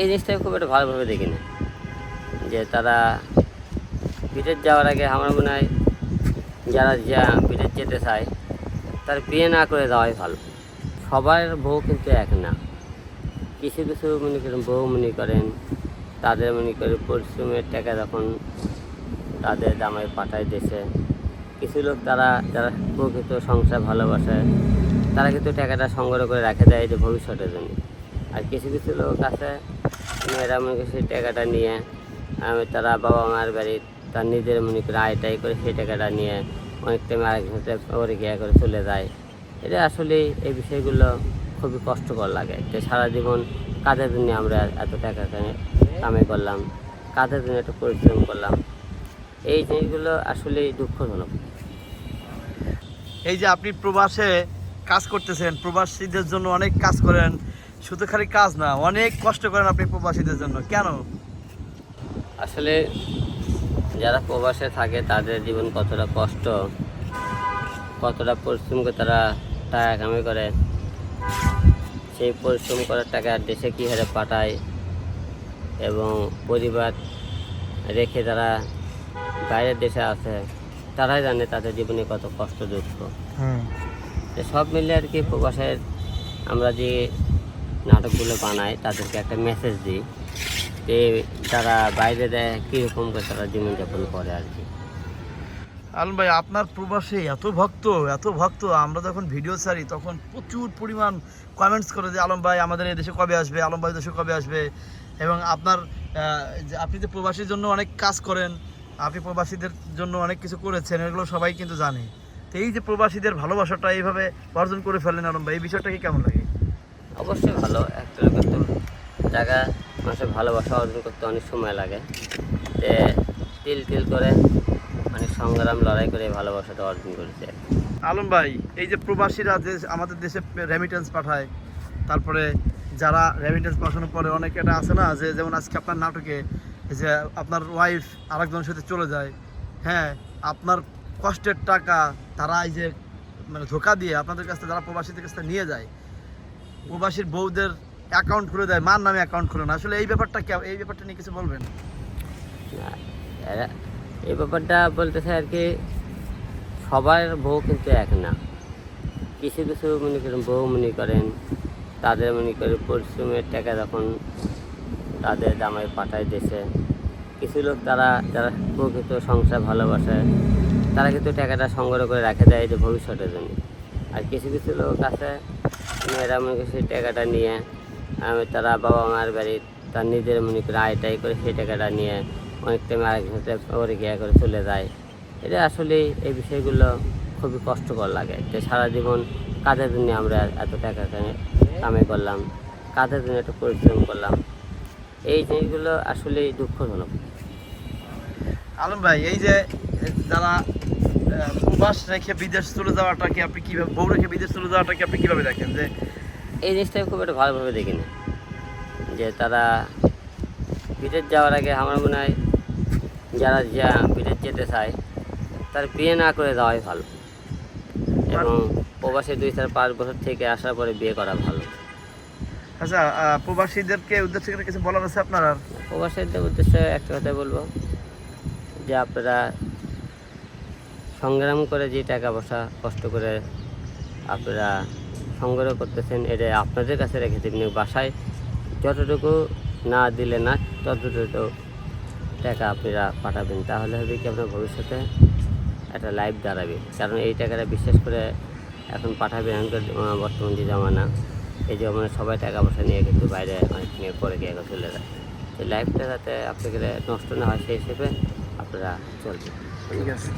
এই জিনিসটা খুব একটা ভালোভাবে দেখি না যে তারা বিদেশ যাওয়ার আগে আমার মনে হয় যারা যা বিদেশ যেতে চায়, তার বিয়ে না করে যাওয়াই ভালো। সবার বউ কিন্তু এক না। কিছু কিছু মনে করেন বউ মনে করেন, তাদের মনে করে পরিশ্রমের টাকা যখন তাদের জামাই পাঠায় দেশে, কিছু লোক তারা, যারা প্রকৃত সংসার ভালোবাসে তারা কিন্তু টাকাটা সংগ্রহ করে রাখে দেয় যে ভবিষ্যতের জন্য। আর কিছু কিছু লোক আছে, মেয়েরা মনে করে সেই টাকাটা নিয়ে আমি তারা বাবা মার বাড়ি, তার নিজের মনে করে আয়টাই করে সেই টাকাটা নিয়ে অনেক টাইম আরেকজনের ওরে গিয়ে করে চলে যায়। এটা আসলে এই বিষয়গুলো খুবই কষ্টকর লাগে। যে সারা জীবন কাজের জন্য আমরা এত টাকা কামে- করলাম, কাজের জন্য একটা পরিশ্রম করলাম। এই জিনিসগুলো আসলেই দুঃখজনক। এই যে আপনি প্রবাসে কাজ করতেছেন প্রবাসীদের জন্য অনেক কাজ করেন। শুধু খালি কাজ না অনেক কষ্ট করেন আপনি প্রবাসীদের জন্য। কেন? আসলে যারা প্রবাসে থাকে তাদের জীবন কতটা কষ্ট কতটা পরিশ্রম করে তারা টাকা কামাই করে সেই পরিশ্রম করার টাকা দেশে কী হারে পাঠায় এবং পরিবার রেখে তারা বাইরের দেশে আছে তারাই জানে তাদের জীবনে কত কষ্ট দুঃখ। সব মিলে আর কি প্রবাসের আমরা যে নাটকগুলো বানাই, তাদেরকে একটা মেসেজ দিই যে তারা বাইরে দেয়, কীরকম করে তারা জীবনযাপন করে আর কি। আলম ভাই, আপনার প্রবাসে এত ভক্ত এত ভক্ত, আমরা যখন ভিডিও ছাড়ি, তখন প্রচুর পরিমাণ কমেন্টস করে যে, আলম ভাই, আমাদের এই দেশে কবে আসবে? আলম ভাই দেশে কবে আসবে? এবং আপনার আপনি যে প্রবাসীর জন্য অনেক কাজ করেন, আপনি প্রবাসীদের জন্য অনেক কিছু করেছেন, এগুলো সবাই কিন্তু জানে। তো এই যে প্রবাসীদের ভালোবাসাটা এইভাবে অর্জন করে ফেলেন আলম ভাই এই বিষয়টা কি কেমন লাগে? অবশ্যই ভালো একটা লোকের তো জায়গা মানুষের ভালোবাসা অর্জন করতে অনেক সময় লাগে। যে তিল তিল করে অনেক সংগ্রাম লড়াই করে ভালোবাসাটা অর্জন করেছে। আলম ভাই এই যে প্রবাসীরা যে আমাদের দেশে রেমিটেন্স পাঠায় তারপরে যারা রেমিটেন্স পাঠানোর পরে অনেকে এটা আছে না যে যেমন আজকে আপনার নাটকে যে আপনার ওয়াইফ আরেকজনের সাথে চলে যায় হ্যাঁ আপনার কষ্টের টাকা তারা এই যে মানে ধোকা দিয়ে আপনাদের কাছ থেকে, যারা প্রবাসীদের কাছ থেকে নিয়ে যায়, প্রবাসীর বউদের অ্যাকাউন্ট খুলে দেয়, মার নামে অ্যাকাউন্ট খুলে না। আসলে এই ব্যাপারটা এই ব্যাপারটা নিয়ে কিছু বলবেন? এই ব্যাপারটা বলতেছে আর কি, সবার বউ কিন্তু এক না। কিছু কিছু মনে করেন, বউ মনে করেন, তাদের মনে করেন পরিশ্রমের টাকা যখন তাদের জামাই পাঠায় দেশে কিছু লোক তারা, যারা প্রকৃত সংসার ভালোবাসে তারা কিন্তু টাকাটা সংগ্রহ করে রাখে দেয় যে ভবিষ্যতের জন্য। আর কিছু কিছু লোক আছে, মেয়েরা মনে করে সেই টাকাটা নিয়ে তারা বাবা মার বাড়ি, তার নিজের মনে করে আয়টাই করে সেই টাকাটা নিয়ে অনেক টাইম আরেকজনের ওরে গিয়ে করে চলে যায়। এটা আসলে এই বিষয়গুলো খুবই কষ্টকর লাগে। যে সারা জীবন কাজের জন্য আমরা এত টাকা কামে- করলাম, কাজের জন্য একটা পরিশ্রম করলাম। এই জিনিসগুলো আসলেই দুঃখজনক। আলম ভাই, এই যে যারা প্রবাস রেখে বিদেশ চলে যাওয়াটাকে আপনি কীভাবে বউ রেখে বিদেশ চলে যাওয়াটাকে আপনি কীভাবে দেখেন? যে এই জিনিসটা খুব একটা ভালোভাবে দেখি না যে তারা বিদেশ যাওয়ার আগে আমার মনে হয় যারা যা বিদেশ যেতে চায় তার বিয়ে না করে যাওয়াই ভালো। এবং প্রবাসী দুই চার পাঁচ বছর থেকে আসার পরে বিয়ে করা ভালো। আচ্ছা প্রবাসীদেরকে উদ্দেশ্য করে কিছু বলার আছে আপনার প্রবাসীদের উদ্দেশ্যে একটা কথা বলব। যে আপনারা সংগ্রাম করে যে টাকা পয়সা কষ্ট করে আপনারা সংগ্রহ করতেছেন, এটা আপনাদের কাছে রেখে দেবেন বাসায় যতটুকু না দিলে না, ততটুকু টাকা আপনারা পাঠাবেন। তাহলে হবে কি, আপনার ভবিষ্যতে একটা লাইফ দাঁড়াবে। কারণ এই টাকাটা বিশেষ করে এখন পাঠাবেন এখনকার বর্তমান যে জমানা, এই জমানা সবাই টাকা পয়সা নিয়ে কিন্তু বাইরে অনেক নিয়ে পরে গিয়ে এখন চলে যায়। লাইফটা যাতে আপনাকে নষ্ট না হয়, সেই হিসেবে আপনারা চলবেন। ঠিক আছে।